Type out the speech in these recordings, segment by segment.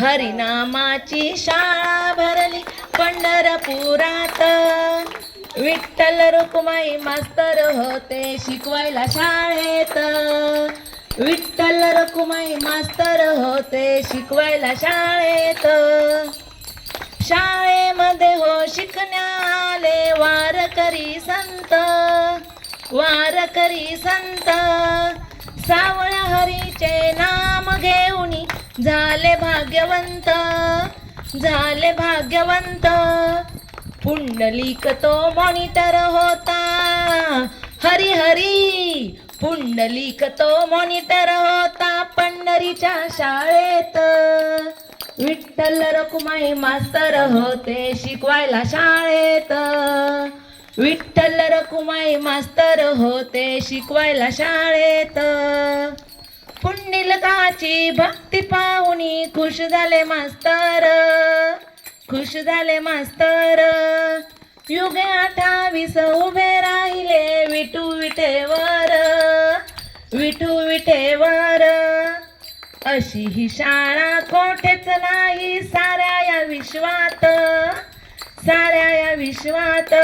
हरिनामाची शाळा भरली पंढरपुरात. विठ्ठल रुक्माई मास्तर होते शिकवायला शाळेत. विठ्ठल रुक्माई मास्तर होते शिकवायला शाळेत. शाळेमध्ये हो शिकण्याले वारकरी संत. वारकरी संत. सावळ हरीचे नाम घेऊन झाले भाग्यवंत झाले भाग्यवंत. पुंडलिक तो मॉनिटर होता. हरी हरी पुंडलिक तो मॉनिटर होता. पंढरीच्या शाळेत विठ्ठल रखुमाई मास्तर होते शिकवायला शाळेत. विठ्ठल रखुमाई मास्तर होते शिकवायला शाळेत. देवाची भक्ती पाहुणी खुश झाले मास्तर. खुश झाले मास्तर. युगे अठ्ठावीस उभे राहिले विठू विठेवर विठू विठेवर अशी ही शाळा कोठेच नाही साऱ्या या विश्वात. साऱ्या या विश्वात.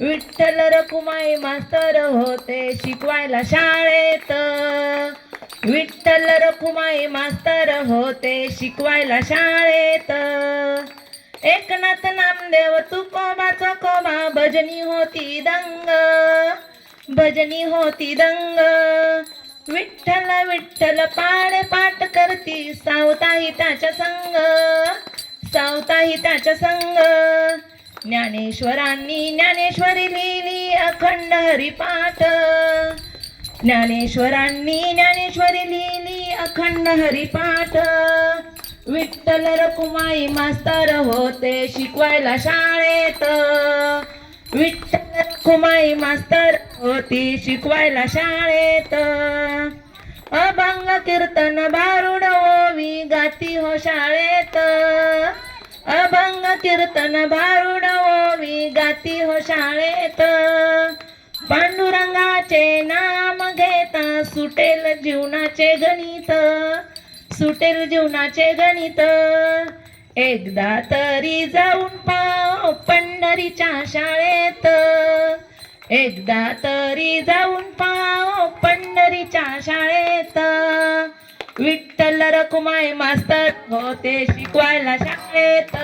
विठ्ठल रकुमाई मास्तर होते शिकवायला शाळेत. विठ्ठल रखुमाई मास्तर होते शिकवायला शाळेत. एकनाथ नामदेव तुकोबा चकोबा भजनी होती दंग. भजनी होती दंग. विठ्ठल विठ्ठल पाडे पाठ करती सावताही त्याच्या संग. सावताही त्याच्या संग. ज्ञानेश्वरांनी ज्ञानेश्वरी लिहिली अखंड हरिपाठ. ज्ञानेश्वरांनी ज्ञानेश्वरी लिहिली अखंड हरिपाठ. विठ्ठल रखुमाई मास्तर होते शिकवायला शाळेत. विठ्ठल रखुमाई मास्तर होती शिकवायला शाळेत. अभंग कीर्तन भारुड ओवी गाती हो शाळेत. अभंग कीर्तन भारुड ओवी गाती हो शाळेत. पांडुरंगाचे नाव सुटेल जीवनाचे गणित सुटेल जीवनाचे गणित. एकदा तरी जाऊन पाव पंढरीच्या शाळेत. एकदा तरी जाऊन पाव पंढरीच्या शाळेत. विठ्ठल रखुमाई मास्तर होते शिकवायला शाळेत.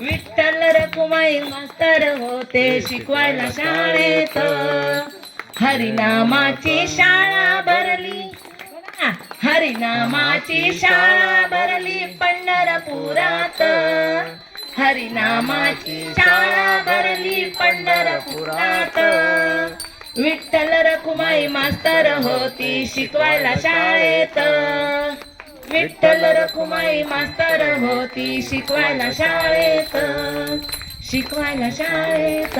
विठ्ठल रखुमाई मास्तर होते शिकवायला शाळेत. हरिनामाची शाळा भरली. हरिनामाची शाळा भरली पंढरपुरात. हरिनामाची शाळा भरली पंढरपुरात. विठ्ठल रखुमाई मास्तर होती शिकवायला शाळेत. विठ्ठल रखुमाई मास्तर होती शिकवायला शाळेत. शिकवायला शाळेत.